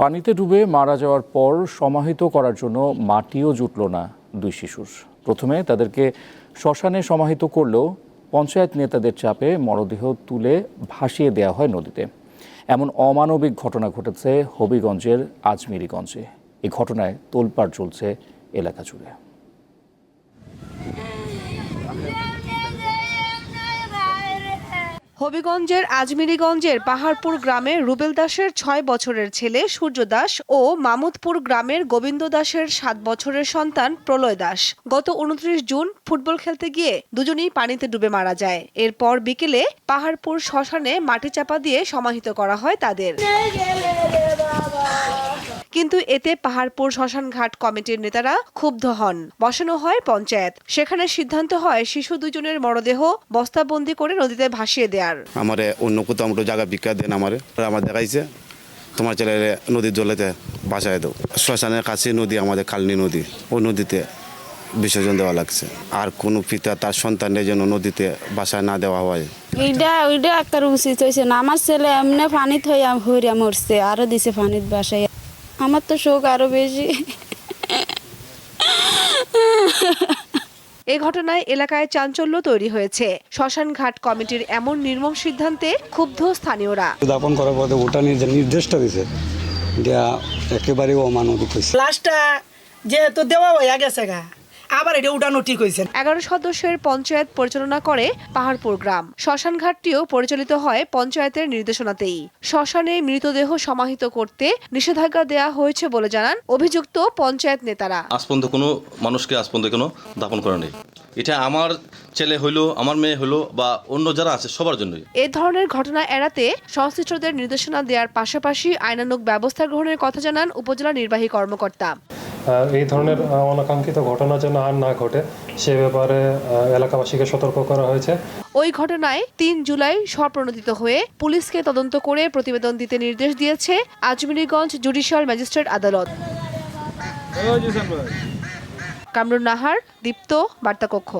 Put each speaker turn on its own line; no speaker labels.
পানিতে ডুবে মারা যাওয়ার পর সমাহিত করার জন্য মাটিও জুটল না দুই শিশুর। প্রথমে তাদেরকে শ্মশানে সমাহিত করলেও পঞ্চায়েত নেতাদের চাপে মরদেহ তুলে ভাসিয়ে দেওয়া হয় নদীতে। এমন অমানবিক ঘটনা ঘটেছে হবিগঞ্জের আজমিরিগঞ্জে। এই ঘটনায় তোলপাড় চলছে এলাকা জুড়ে।
হবিগঞ্জের আজমিরিগঞ্জের পাহাড়পুর গ্রামে রুবেল দাসের ছয় বছরের ছেলে সূর্য দাস ও মামুদপুর গ্রামের গোবিন্দ দাসের সাত বছরের সন্তান প্রলয় দাস। গত উনত্রিশ জুন ফুটবল খেলতে গিয়ে দুজনেই পানিতে ডুবে মারা যায়। এরপর বিকেলে পাহাড়পুর শ্মশানে মাটি চাপা দিয়ে সমাহিত করা হয় তাদের। কিন্তু এতে পাহাড়পুর শ্মশান ঘাট কমিটির নেতারা ক্ষুব্ধ হন। বসানো হয় পঞ্চায়েত। সেখানে সিদ্ধান্ত হয় শিশু দুজনের মরদেহ বস্তাবন্দি করে নদীতে ভাসিয়ে দেওয়ার
আমারে অন্য কোথাও আমরা জায়গা ভিক্ষা দেন আমারে। আমার দেখাইছে তোমার ছেলে নদীর জলেতে বাসায় দাও। শ্মশানের কাছে নদী আমাদের কালনি নদী। ওই নদীতে বিসর্জন দেওয়া লাগছে। আর কোনো পিতা তার সন্তানের জন্য নদীতে বাসায় না দেওয়া হয়।
ওইটা ওইটা একটা উচিত হয়েছে না। আমার ছেলে এমনি পানিত হয়ে হইয়া মরছে আরও দিছে পানিত বাসায় আমার তো শোক আরও বেশি।
এই ঘটনায় এলাকায় চাঞ্চল্য তৈরি হয়েছে। শ্মশান ঘাট কমিটির এমন নির্মম সিদ্ধান্তে ক্ষুব্ধ স্থানীয়রা।
দাপন করার পরে ওটা নিয়ে যে নির্দেশটা দিছে যে একেবারে অমানবিক হয়েছে।
লাশটা যেহেতু দেওয়া হয়ে গেছে গা আবার এটা উঠানো ঠিক হয়েছে।
এগারো সদস্যের পঞ্চায়েত পরিচালনা করে পাহাড়পুর গ্রাম। শ্মশান ঘাটটিও পরিচালিত হয় পঞ্চায়েতের নির্দেশনাতেই। শ্মশানে মৃতদেহ সমাহিত করতে নিষেধাজ্ঞা দেয়া হয়েছে বলে জানান অভিযুক্ত পঞ্চায়েত নেতারা।
আজ পর্যন্ত কোনো মানুষকে আজ পর্যন্ত কোনো দাপন করা নেই। এটা আমার ছেলে হইল আমার মেয়ে হইল বা অন্য যারা আছে সবার জন্যই।
এ ধরনের ঘটনা এড়াতে সংশ্লিষ্টদের নির্দেশনা দেওয়ার পাশাপাশি আইনানুগ ব্যবস্থা গ্রহণের কথা জানান উপজেলা নির্বাহী কর্মকর্তা।
এই ধরনের অনাকাঙ্ক্ষিত ঘটনা যেন আর না ঘটে সে ব্যাপারে এলাকাবাসীকে সতর্ক করা হয়েছে।
ওই ঘটনায় তিন জুলাই স্বপ্রণোদিত হয়ে পুলিশকে তদন্ত করে প্রতিবেদন দিতে নির্দেশ দিয়েছে আজমিরিগঞ্জ জুডিশিয়াল ম্যাজিস্ট্রেট আদালত। কামরুন নাহার দীপ্ত বার্তাকক্ষ।